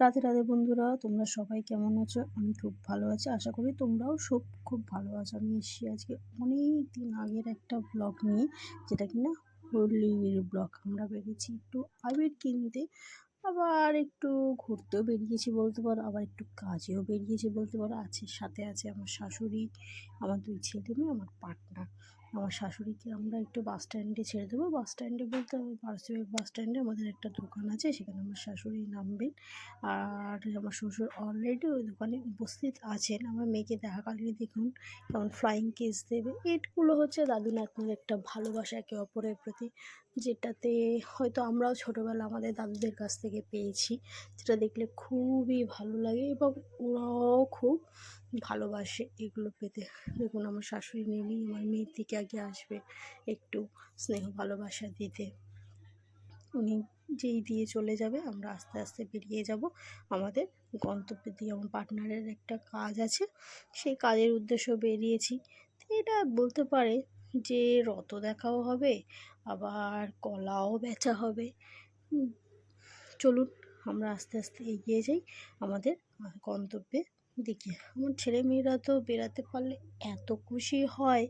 রাধে রাধে বন্ধুরা, তোমরা সবাই কেমন আছো? আমি খুব ভালো আছি। আশা করি তোমরাও সব খুব ভালো আছো। আমি এসেছি আজকে অনেক দিন আগের একটা ব্লগ নিয়ে, যেটা কিনা হোলির ব্লগ আমরা বেরিয়েছি একটু আবির কিনতে, আবার একটু ঘুরতেও বেরিয়েছি বলতে পারো, আবার একটু কাজেও বেরিয়েছি বলতে পারো। আছে, সাথে আছে আমার শাশুড়ি, আমার দুই ছেলে মেয়ে, আমার পার্টনার আমার শাশুড়িকে আমরা একটু বাস স্ট্যান্ডে ছেড়ে দেবো। বাস স্ট্যান্ডে বলতে পার্সিবেগ বাস স্ট্যান্ডে আমাদের একটা দোকান আছে, সেখানে আমার শাশুড়ি নামবেন। আর আমার শ্বশুর অলরেডি ওই দোকানে উপস্থিত আছেন। আমার মেয়েকে দেখাকালীন দেখুন কেমন ফ্লাইং কেস দেবে। এটগুলো হচ্ছে দাদু নাতনির একটা ভালোবাসা একে অপরের প্রতি, যেটাতে হয়তো আমরাও ছোটোবেলা আমাদের দাদুদের কাছ থেকে পেয়েছি। যেটা দেখলে খুবই ভালো লাগে এবং ওরাও খুব ভালোবাসে এগুলো পেতে। দেখুন, আমার শাশুড়ি নেমেই আমার মেয়ের দিকে আগে আসবে একটু স্নেহ, ভালোবাসা দিতে। উনি যেই দিয়ে চলে যাবে, আমরা আস্তে আস্তে বেরিয়ে যাব। আমাদের গন্তব্যের দিয়ে আমার পার্টনারের একটা কাজ আছে, সেই কাজের উদ্দেশ্য বেরিয়েছি। তো এটা বলতে পারে যে রত দেখাও হবে, আবার কলাও বেচা হবে। চলুন, আমরা আস্তে আস্তে এগিয়ে যাই আমাদের গন্তব্যে। দিকে আমার ছেলে মেয়েরা তো বেড়াতে পারলে এত খুশি হয়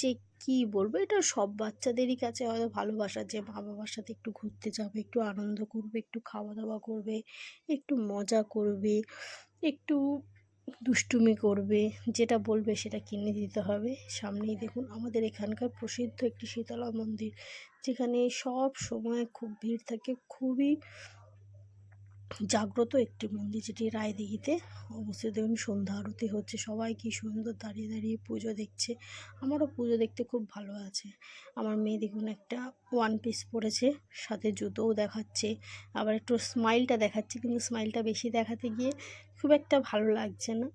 যে কী বলব? এটা সব বাচ্চাদেরই কাছে হয়তো ভালোবাসা যে মা বাবার সাথে একটু ঘুরতে যাবে, একটু আনন্দ করবে, একটু খাওয়া দাওয়া করবে, একটু মজা করবে, একটু দুষ্টুমি করবে, যেটা বলবে সেটা কিনে দিতে হবে। সামনেই দেখুন আমাদের এখানকার প্রসিদ্ধ একটি শীতলা মন্দির, যেখানে সব সময় খুব ভিড় থাকে, খুবই জাগ্রত একটি মন্দির যেটি রায়দিঘিতে অবস্থিত দেখুন সন্ধ্যা আরতি হচ্ছে। সবাই কি সুন্দর দাঁড়িয়ে দাঁড়িয়ে পুজো দেখছে। আমারও পুজো দেখতে খুব ভালো আছে। আমার মেয়ে দেখুন একটা ওয়ান পিস পরেছে, সাথে জুতোও দেখাচ্ছে, আবার একটু স্মাইলটা দেখাচ্ছে, কিন্তু স্মাইলটা বেশি দেখাতে গিয়ে খুব একটা ভালো লাগছে না।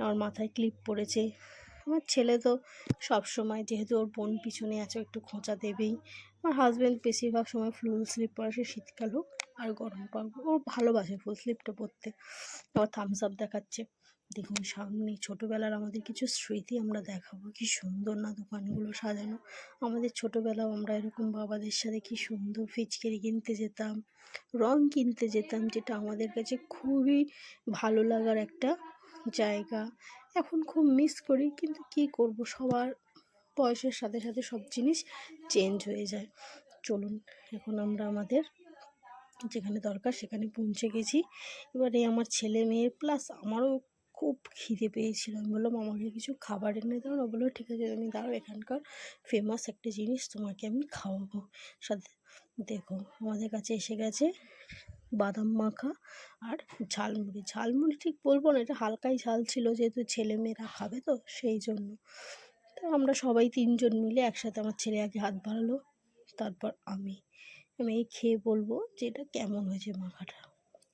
আমার মাথায় ক্লিপ পড়েছে। আমার ছেলে তো সব সময় যেহেতু ওর বোন পিছনে আছে একটু খোঁচা দেবেই। আমার হাজব্যান্ড বেশিরভাগ সময় ফুল স্লিপ পরে, সে শীতকাল হোক আর গরম পাবো ও ভালোবাসে ফুল স্লিপটা পরতে আবার থামস আপ দেখাচ্ছে। দেখুন সামনে ছোটোবেলার আমাদের কিছু স্মৃতি আমরা দেখাবো। কি সুন্দর না দোকানগুলো সাজানো। আমাদের ছোটোবেলাও আমরা এরকম বাবাদের সাথে কি সুন্দর ফিচকারি কিনতে যেতাম, রং কিনতে যেতাম, যেটা আমাদের কাছে খুবই ভালো লাগার একটা জায়গা। এখন খুব মিস করি, কিন্তু কি করব? সবার বয়সের সাথে সাথে সব জিনিস চেঞ্জ হয়ে যায়। চলুন, এখন আমরা আমাদের যেখানে দরকার সেখানে পৌঁছে গেছি। এবারে আমার ছেলে মেয়ে প্লাস আমারও খুব খিদে পেয়েছিল। আমি বললাম, আমাকে কিছু খাবার এনে দাও। না বলল, ঠিক আছে আমি দাঁড়াও, এখানকার ফেমাস একটা জিনিস তোমাকে আমি খাওয়াবো। সাথে দেখো, আমাদের কাছে এসে গেছে বাদাম মাখা আর ঝালমুড়ি। ঝালমুড়ি ঠিক বলব না, এটা হালকাই ঝাল ছিল যেহেতু ছেলেমেয়েরা খাবে তো সেই জন্য। তো আমরা সবাই তিনজন মিলে একসাথে আমার ছেলে আগে হাত বাড়ালো, তারপর আমি। আমি এই খেয়ে বলব যে এটা কেমন হয়েছে মাখাটা।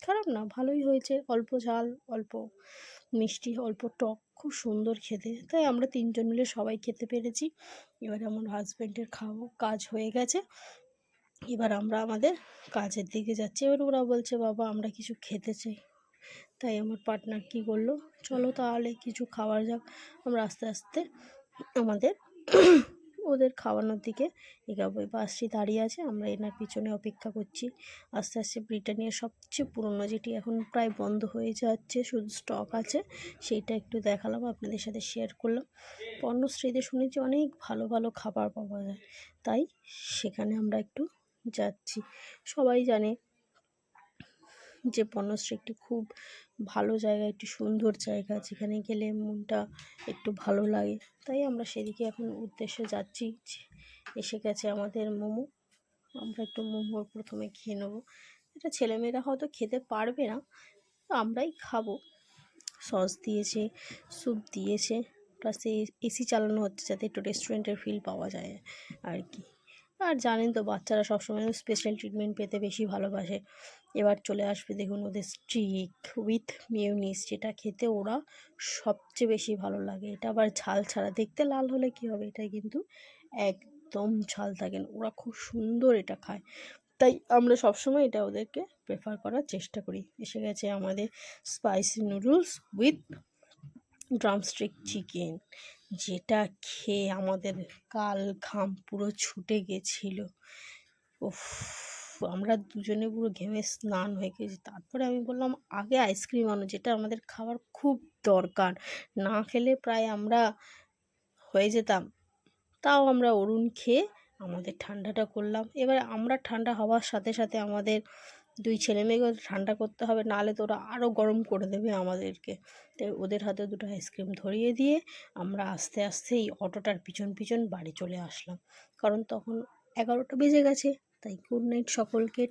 খারাপ না, ভালোই হয়েছে, অল্প ঝাল, অল্প মিষ্টি, অল্প টক, খুব সুন্দর খেতে। তাই আমরা তিনজন মিলে সবাই খেতে পেরেছি। এবারে আমার হাজব্যান্ডের খাওয়া কাজ হয়ে গেছে। এবার আমরা আমাদের কাজের দিকে যাচ্ছি। এবার ওরা বলছে, বাবা, আমরা কিছু খেতে চাই। তাই আমার পার্টনার কি করল চলো তাহলে কিছু খাবার যাক। আমরা আস্তে আস্তে আমাদের ওদের খাওয়ানোর দিকে এগাবো। বাসটি দাঁড়িয়ে আছে। আমরা এনার পিছনে অপেক্ষা করছি। আস্তে আস্তে ব্রিটানিয়ার সবচেয়ে পুরনো যেটি এখন প্রায় বন্ধ হয়ে যাচ্ছে, শুধু স্টক আছে, সেইটা একটু দেখালাম, আপনাদের সাথে শেয়ার করলাম। পণ্যশ্রীতে শুনেছি অনেক ভালো ভালো খাবার পাওয়া যায়। তাই সেখানে আমরা একটু যাচ্ছি। সবাই জানে যে বনশ্রী একটি খুব ভালো জায়গা, একটি সুন্দর জায়গা, যেখানে গেলে মনটা একটু ভালো লাগে। তাই আমরা সেদিকে এখন উদ্দেশ্যে যাচ্ছি। এসে গেছে আমাদের মোমো। আমরা একটু মোমো প্রথমে খেয়ে নেব। এটা ছেলেমেয়েরা হয়তো খেতে পারবে না। আমরাই খাব। সস দিয়েছে, স্যুপ দিয়েছে। প্লাস এসি চালানো হচ্ছে যাতে একটু রেস্টুরেন্টের ফিল পাওয়া যায় আর কি। আর জানেন তো বাচ্চারা সবসময় স্পেশাল ট্রিটমেন্ট পেতে বেশি ভালোবাসে। এবার চলে আসবে দেখুন ওদের স্ট্রিক উইথ মিউনিস যেটা খেতে ওরা সবচেয়ে বেশি ভালো লাগে। এটা আবার ঝাল ছাড়া, দেখতে লাল হলে কি হবে? এটা কিন্তু একদম ঝাল থাকেন ওরা খুব সুন্দর এটা খায়। তাই আমরা সবসময় এটা ওদেরকে প্রেফার করার চেষ্টা করি। এসে গেছে আমাদের spicy noodles with drumstick chicken যেটা খেয়ে আমাদের কাল ঘাম পুরো ছুটে গেছিল। উফ, আমরা দুজনে পুরো ঘেমে স্নান হয়ে গেছি। তারপরে আমি বললাম, আগে আইসক্রিম আনো, যেটা আমাদের খাবার খুব দরকার। না খেলে প্রায় আমরা হয়ে যেতাম। তাও আমরা অরুণ খেয়ে আমাদের ঠান্ডাটা করলাম। এবার আমরা ঠান্ডা হওয়ার সাথে সাথে আমাদের দুই ছেলে মেয়েকে ঠান্ডা করতে হবে নাহলে তো ওরা আরও গরম করে দেবে আমাদেরকে। তাই ওদের হাতে দুটো আইসক্রিম ধরিয়ে দিয়ে আমরা আস্তে আস্তে এই অটোটার পিছন পিছন বাড়ি চলে আসলাম। কারণ তখন এগারোটা বেজে গেছে, তাই গুড নাইট সকলকে।